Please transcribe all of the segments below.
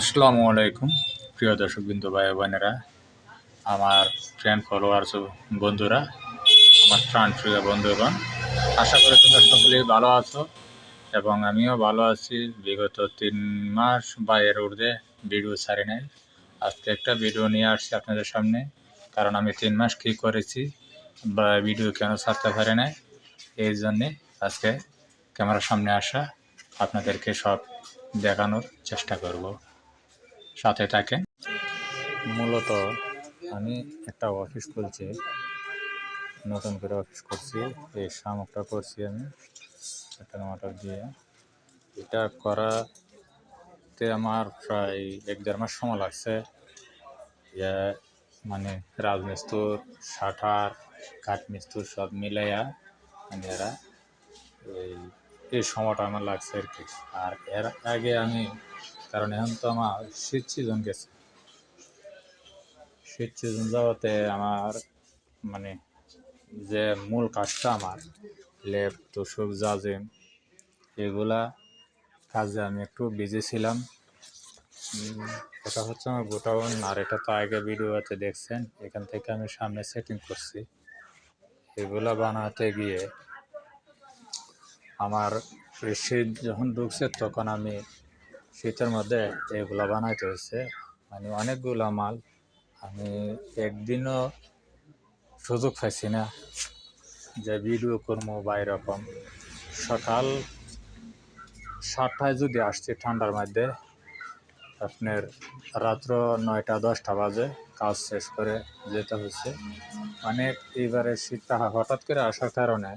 আসসালামু আলাইকুম, প্রিয় দর্শকবৃন্দ, ভাই বোনেরা, আমার ফ্রেন্ড ফলোয়ার্স বন্ধুরা, আমার প্রাণ প্রিয় বন্ধুগণ, আশা করি তোমরা সকলেই ভালো আছো এবং আমিও ভালো আছি। বিগত তিন মাস বা এর ভিডিও ছাড়ি নাই। আজকে একটা ভিডিও নিয়ে আসছি আপনাদের সামনে, কারণ আমি তিন মাস কী করেছি বা ভিডিও কেন ছাড়তে পারি নাই, এই জন্যে আজকে ক্যামেরার সামনে আসা আপনাদেরকে সব দেখানোর চেষ্টা করব। সাথে থাকেন মূলত আমি একটা অফিস খুলছি, নতুন করে অফিস করছি এই শামুকটা করছি আমি, একটা টমাটার দিয়ে। এটা করাতে আমার প্রায় এক দেড় মাস সময় লাগছে। মানে রাজমিস্তুর শাটার কাঠমিস্তুর সব মিলাইয়া মানে এরা এই এই সময়টা আমার লাগছে আর কি। আর এর আগে আমি কারণ এখন তো আমার শীত সিজন গেছে। শীত সিজন যাওয়াতে আমার মানে যে মূল কাজটা আমার, লেপ, তোষক, জাজিম, এগুলা কাজে আমি একটু বিজি ছিলাম। এটা হচ্ছে আমার গোটাউন আর এটা তো আগে ভিডিওতে দেখছেন, এখান থেকে আমি সামনে সেটিং করছি। এগুলা বানাতে গিয়ে আমার শীত যখন ঢুকছে, তখন আমি শীতের মধ্যে এগুলো বানাইতে হয়েছে মানে অনেকগুলো মাল আমি একদিনও সুযোগ পাইছি না যে ভিডিও করব বা এরকম। সকাল সাতটায় যদি আসছি ঠান্ডার মধ্যে, আপনার রাত্র নয়টা, দশটা বাজে, কাজ শেষ করে যেতে হয়েছে অনেক এইবারে শীতটা হঠাৎ করে আসার কারণে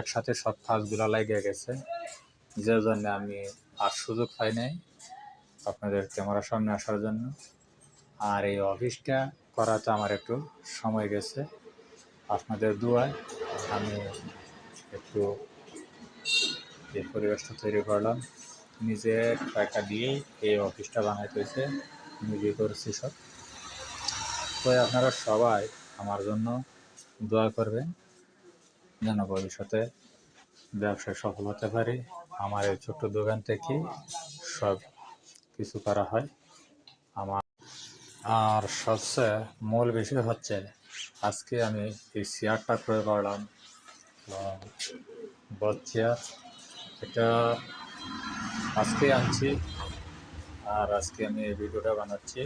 একসাথে সব কাজগুলো লেগে গেছে। যে জন্য আমি আর সুযোগ পাই নাই আপনাদের ক্যামেরার সামনে আসার জন্য। আর এই অফিসটা করাতে আমার একটু সময় গেছে। আপনাদের দুয়ায় আমি একটু এই পরিবেশটা তৈরি করলাম। নিজের টাকা দিয়েই এই অফিসটা বানাইতে হয়েছে নিজে করেছি সব। তো আপনারা সবাই আমার জন্য দোয়া করবেন, যেন ভবিষ্যতে ব্যবসায় সফল হতে পারি। আমার এই ছোট্ট দোকান থেকে সব কিছু করা হয়। আমার, আর সবচেয়ে মূল বিষয় হচ্ছে আজকে আমি এই চেয়ারটা ক্রয় করলাম। বদ চেয়ার এটা আজকে আনছি, আর আজকে আমি এই ভিডিওটা বানাচ্ছি।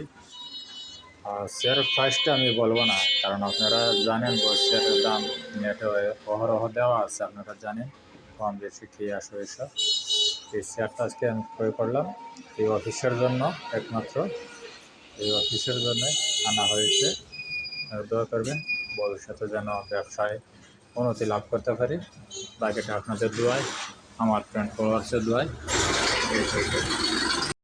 আর শেয়ারের প্রাইসটা আমি বলব না, কারণ আপনারা জানেন বড় শেয়ারের দাম নেটে অহরহ দেওয়া আছে, আপনারা জানেন। কম বেশি খেয়ে আসবে এসব? এই শেয়ারটা আজকে আমি ক্রয় করলাম। এই অফিসের জন্য একমাত্র। এই অফিসের জন্য আনা হয়েছে। দয়া করবেন, ভবিষ্যতে যেন ব্যবসায় উন্নতি লাভ করতে পারি। বাকিটা আপনাদের দোয়ায়, আমার ফ্রেন্ড ফলোয়ার্সের দোয়ায়।